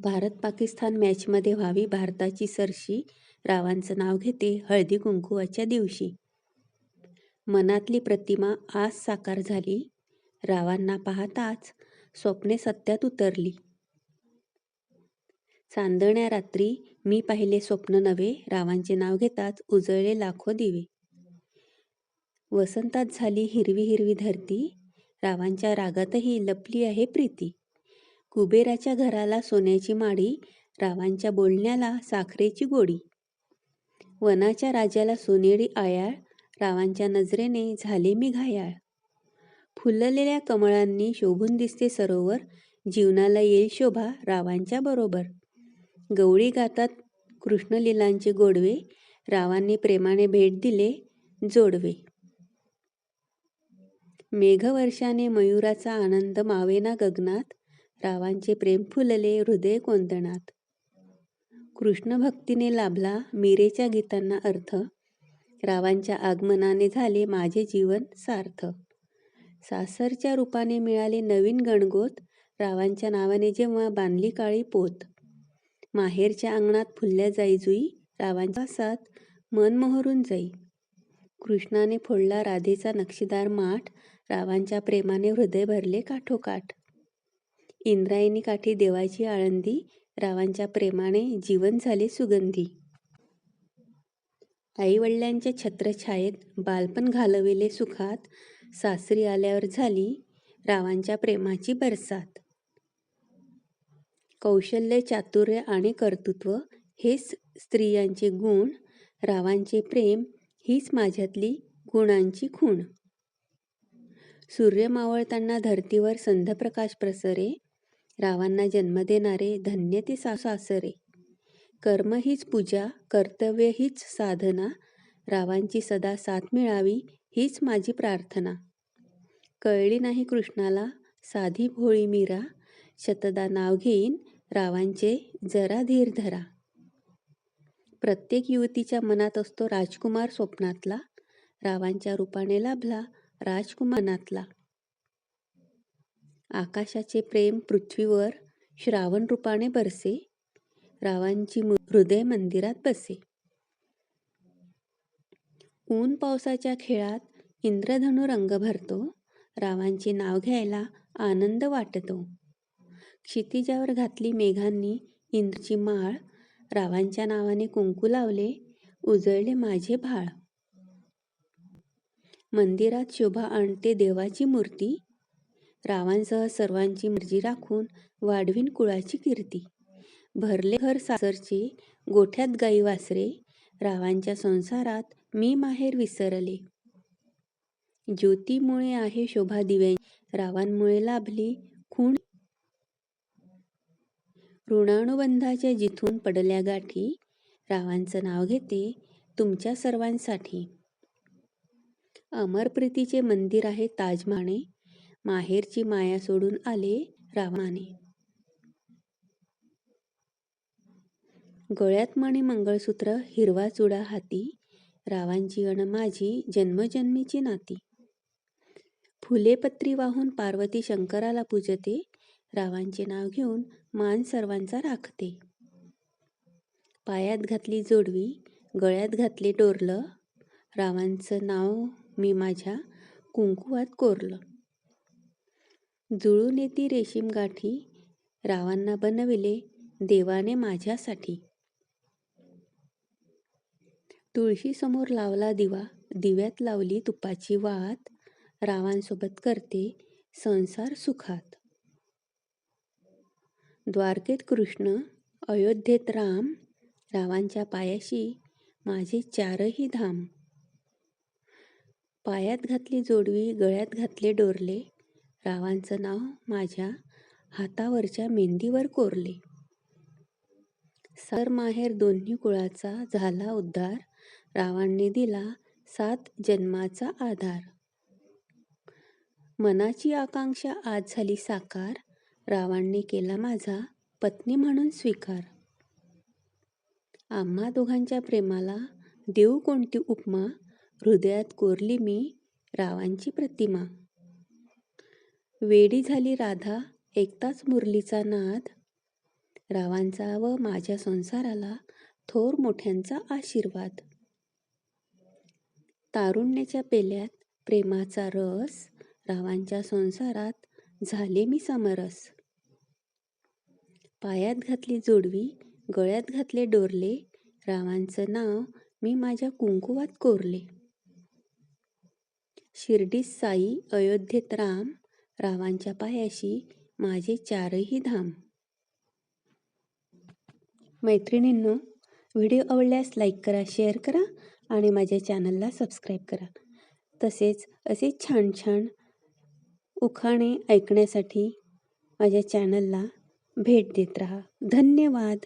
भारत पाकिस्तान मॅचमध्ये व्हावी भारताची सरशी. रावांचं नाव घेते हळदी कुंकुवाच्या दिवशी. मनातली प्रतिमा आज साकार झाली. रावांना पाहताच स्वप्ने सत्यात उतरली. चांदण्या रात्री मी पाहिले स्वप्न नवे रावांचे नाव घेताच उजळले लाखो दिवे. वसंतात झाली हिरवी हिरवी धरती. रावांच्या रागातही लपली आहे प्रीती. कुबेराच्या घराला सोन्याची माळी रावांच्या बोलण्याला साखरेची गोडी. वनाच्या राजाला सोनेरी आयाळ रावांच्या नजरेने झाले मी घायाळ. फुललेल्या कमळांनी शोभून दिसते सरोवर जीवनाला येईल शोभा रावांच्या बरोबर. गवळी गातात कृष्णलीलांचे गोडवे रावांनी प्रेमाने भेट दिले जोडवे. मेघवर्षाने मयुराचा आनंद मावेना गगनात रावांचे प्रेम फुलले हृदय कोंदणात. कृष्ण भक्तीने लाभला मीरेच्या गीतांना अर्थ. रावांच्या आगमनाने झाले माझे जीवन सार्थ. सासरच्या रूपाने मिळाले नवीन गणगोत रावांच्या नावाने जेव्हा बांधली काळी पोत. माहेरच्या अंगणात फुलल्या जाई जुई रावांच्या साथ मन मोहरून जाई. कृष्णाने फोडला राधेचा नक्षीदार माठ रावांच्या प्रेमाने हृदय भरले काठोकाठ. इंद्रायणी काठी देवाची आळंदी रावांच्या प्रेमाने जीवन झाले सुगंधी. आईवडिलांच्या छत्रछायेत बालपण घालविले सुखात सासरी आल्यावर झाली रावांच्या प्रेमाची बरसात. कौशल्य चातुर्य आणि कर्तृत्व हेच स्त्रियांचे गुण रावांचे प्रेम हीच माझ्यातली गुणांची खूण. सूर्य मावळताना धरतीवर संधप्रकाश प्रसरे रावांना जन्म देणारे धन्य ते सासरे. कर्म हीच पूजा कर्तव्य हीच साधना रावांची सदा साथ मिळावी हीच माझी प्रार्थना. कळली नाही कृष्णाला साधी भोळी मीरा शतदा नाव घेईन रावांचे जरा धीर धरा. प्रत्येक युवतीच्या मनात असतो राजकुमार स्वप्नातला रावांच्या रूपाने लाभला राजकुमारातला आकाशाचे प्रेम पृथ्वीवर श्रावण रूपाने बरसे रावांची हृदय मंदिरात बसे. ऊन पावसाच्या खेळात इंद्रधनु रंग भरतो रावांचे नाव घ्यायला आनंद वाटतो. क्षितिजावर घातली मेघांनी इंद्रची माळ रावांच्या नावाने कुंकू लावले उजळले माझे भाळ मंदिरात शोभा आणते देवाची मूर्ती रावांसह सर्वांची मर्जी राखून वाढवीन कुळाची कीर्ती. भरले घर सासरचे गोठ्यात गाई वासरे रावांच्या संसारात मी माहेर विसरले. ज्योतीमुळे आहे शोभा दिव्या रावांमुळे लाभली खूण. ऋणानुबंधाच्या जिथून पडल्या गाठी रावांचं नाव घेते तुमच्या सर्वांसाठी. अमर प्रीतीचे मंदिर आहे ताजमाने माहेरची माया सोडून आले रामाने. गळ्यात मणी मंगळसूत्र हिरवा चुडा हाती रावांची अण माझी जन्मजन्मीची नाती. फुले पत्री वाहून पार्वती शंकराला पूजते रावांचे नाव घेऊन मान सर्वांचा राखते. पायात घातली जोडवी गळ्यात घातले डोरलं रावांचं नाव मी माझ्या कुंकुवात कोरलं. जुळून येती रेशीम गाठी रावांना बनविले देवाने माझ्यासाठी. तुळशी समोर लावला दिवा दिव्यात लावली तुपाची वात रावांसोबत करते संसार सुखात. द्वारकेत कृष्ण अयोध्येत राम रावांच्या पायाशी माझे चारही धाम. पायात घातली जोडवी गळ्यात घातले डोरले रावांचं नाव माझ्या हातावरच्या मेंदीवर कोरले. सर माहेर दोन्ही कुळाचा झाला उद्धार. रावांनी दिला सात जन्माचा आधार. मनाची आकांक्षा आज झाली साकार. रावांनी केला माझा पत्नी म्हणून स्वीकार. आम्हा दोघांच्या प्रेमाला देऊ कोणती उपमा? हृदयात कोरली मी रावांची प्रतिमा. वेडी झाली राधा एकताच मुरलीचा नाद. रावांचा व माझ्या संसाराला थोर मोठ्यांचा आशीर्वाद. तारुण्याच्या पेल्यात प्रेमाचा रस रावांच्या संसारात झाले मी समरस. पायात घातली जोडवी गळ्यात घातले डोरले रावांचं नाव मी माझ्या कुंकुवात कोरले. शिर्डी साई अयोध्येत राम रावांच्या पायाशी माझे चारही धाम. मैत्रिणींनो व्हिडिओ आवडल्यास लाईक करा शेअर करा आणि माझ्या चॅनलला सबस्क्राईब करा. तसेच असे छान छान उखाणे ऐकण्यासाठी माझ्या चॅनलला भेट देत राहा. धन्यवाद.